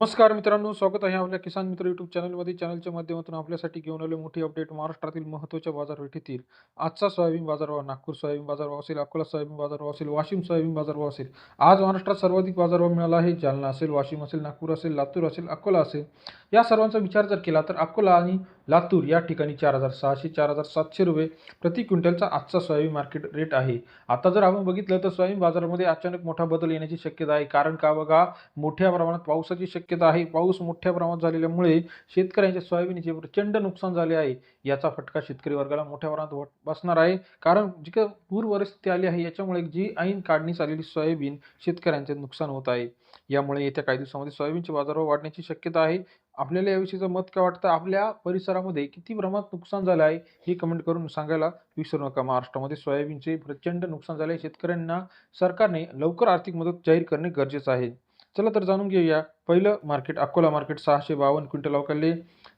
नमस्कार मित्रांनो स्वागत आहे आपल्या किसान मित्र युट्यूब चॅनलमध्ये. चॅनलच्या माध्यमातून आपल्यासाठी घेऊन आले मोठी अपडेट महाराष्ट्रातील महत्त्वाच्या बाजारपेठेतील आजचा सोयाबीन बाजारभाव नागपूर सोयाबीन बाजारभाव असेल अकोला सोयाबीन बाजारभाव असेल वाशिम सोयाबीन बाजारभाव असेल आज महाराष्ट्रात सर्वाधिक बाजारभाव मिळाला आहे. जालना असेल वाशिम असेल नागपूर असेल लातूर असेल अकोला असेल. या सर्वांचा विचार जर केला तर अकोला आणि लातूर या ठिकाणी चार हजार सहाशे चार हजार सातशे रुपये प्रति क्विंटलचा आजचा सोयाबीन मार्केट रेट आहे. आता जर आपण बघितलं तर सोयाबीन बाजारामध्ये अचानक मोठा बदल येण्याची शक्यता आहे. कारण का बघा मोठ्या प्रमाणात पावसाची शक्यता आहे. पाऊस मोठ्या प्रमाणात झालेल्यामुळे शेतकऱ्यांच्या सोयाबीनचे प्रचंड नुकसान झाले आहे. याचा फटका शेतकरी वर्गाला मोठ्या प्रमाणात बसणार आहे. कारण जी काही पूरपरिस्थिती आली आहे याच्यामुळे जी ऐन काढणीस आलेली सोयाबीन शेतकऱ्यांचे नुकसान होत आहे. यामुळे येत्या काही दिवसामध्ये सोयाबीनचे बाजारभाव वाढण्याची शक्यता आहे. आपल्याला याविषयीचं मत काय वाटतं? आपल्या बाजारामध्ये किती प्रमाणात नुकसान झालं आहे हे कमेंट करून सांगायला विसरू नका. महाराष्ट्रामध्ये सोयाबीनचे प्रचंड नुकसान झाले आहे. शेतकऱ्यांना सरकारने लवकर आर्थिक मदत जाहीर करणे गरजेचं आहे. चला तर जाणून घेऊया. पहिलं मार्केट अकोला मार्केट सहाशे बावन्न क्विंटल अवकाळले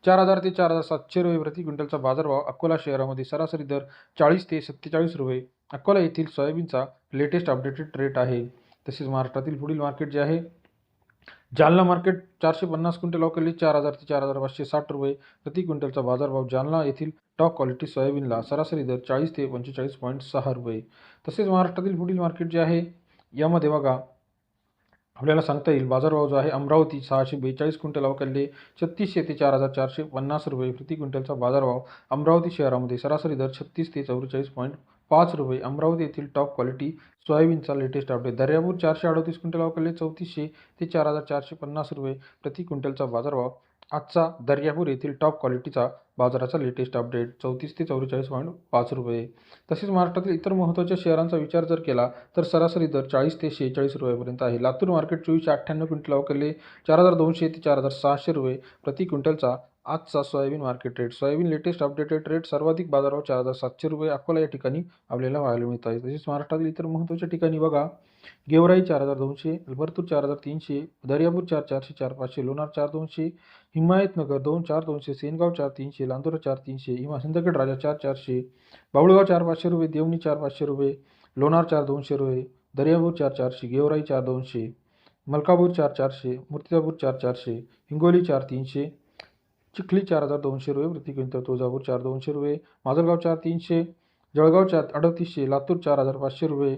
चार हजार ते चार हजार सातशे रुपये प्रति क्विंटलचा बाजारभाव अकोला शहरामध्ये सरासरी दर चाळीस ते सत्तेचाळीस रुपये. अकोला येथील सोयाबीनचा लेटेस्ट अपडेटेड रेट आहे. तसेच महाराष्ट्रातील पुढील मार्केट जे आहे जालना मार्केट चारशे पन्नास क्विंटल अवकाळले चार हजार ते चार हजार पाचशे साठ रुपये प्रति क्विंटलचा बाजारभाव जालना येथील टॉप क्वालिटी सोयाबीनला सरासरी दर चाळीस ते पंचेचाळीस पॉईंट सहा रुपये. तसेच महाराष्ट्रातील पुढील मार्केट जे आहे यामध्ये बघा आपल्याला सांगता येईल बाजारभाव जो आहे अमरावती सहाशे बेचाळीस क्विंटल अवकाळले छत्तीसशे ते चार हजार चारशे पन्नास रुपये प्रति क्विंटलचा बाजारभाव अमरावती शहरामध्ये सरासरी दर छत्तीस ते चौवेचाळीस पॉईंट पाच रुपये. अमरावती येथील टॉप क्वालिटी सोयाबीनचा लेटेस्ट अपडेट दर्यापूर चारशे अडतीस क्विंटल अवकाळले चौतीसशे ते चार हजार चारशे पन्नास रुपये प्रति क्विंटलचा बाजारभाव. आजचा दर्यापूर येथील टॉप क्वालिटीचा बाजाराचा लेटेस्ट अपडेट चौतीस ते चौवेचाळीस पॉईंट पाच रुपये. तसेच महाराष्ट्रातील इतर महत्त्वाच्या शहरांचा विचार जर केला तर सरासरी दर चाळीस ते शेहेचाळीस रुपयापर्यंत आहे. लातूर मार्केट चोवीसशे अठ्ठ्याण्णव क्विंटल अवकाळले चार हजार दोनशे ते चार हजार सहाशे रुपये प्रति क्विंटलचा आजचा soybean market rate soybean latest updated rate सर्वाधिक बाजारावर चार हजार सातशे रुपये अकोला या ठिकाणी आपल्याला पाहायला मिळत आहे तसेच महाराष्ट्रातील इतर महत्त्वाच्या ठिकाणी बघा. गेवराई चार हजार दोनशे अलबरतूर चार हजार तीनशे दर्यापूर चार चारशे चार पाचशे लोणार चार दोनशे हिमायतनगर दोन चार दोनशे सेनगाव चार तीनशे लांदोरा चार तीनशे हिमा सिंदखेड राजा चार चारशे बाबुळगाव चार पाचशे रुपये देवणी चार पाचशे रुपये लोणार चार दोनशे रुपये दर्यापूर चार चारशे गेवराई चार दोनशे मलकापूर चार चारशे मूर्तिजापूर चार चारशे हिंगोली चार तीनशे चिखली चार हजार दोनशे रुपये प्रति क्विंटल तुळजापूर चार दोनशे रुपये माजलगाव चार तीनशे जळगाव चार अडतीसशे लातूर चार हजार पाचशे रुपये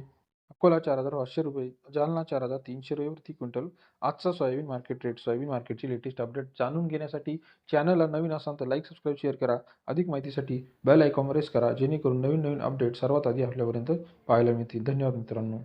अकोला चार हजार पाचशे रुपये जालना चार हजार तीनशे रुपये प्रति क्विंटल. आजचा सोयाबीन मार्केट रेट सोयाबीन मार्केटची लेटेस्ट अपडेट जाणून घेण्यासाठी चॅनलला नवीन असाल तर लाईक सबस्क्राईब शेअर करा. अधिक माहितीसाठी बेल आयकॉन प्रेस करा जेणेकरून नवीन नवीन अपडेट सर्वात आधी आपल्यापर्यंत पाहायला मिळतील. धन्यवाद मित्रांनो.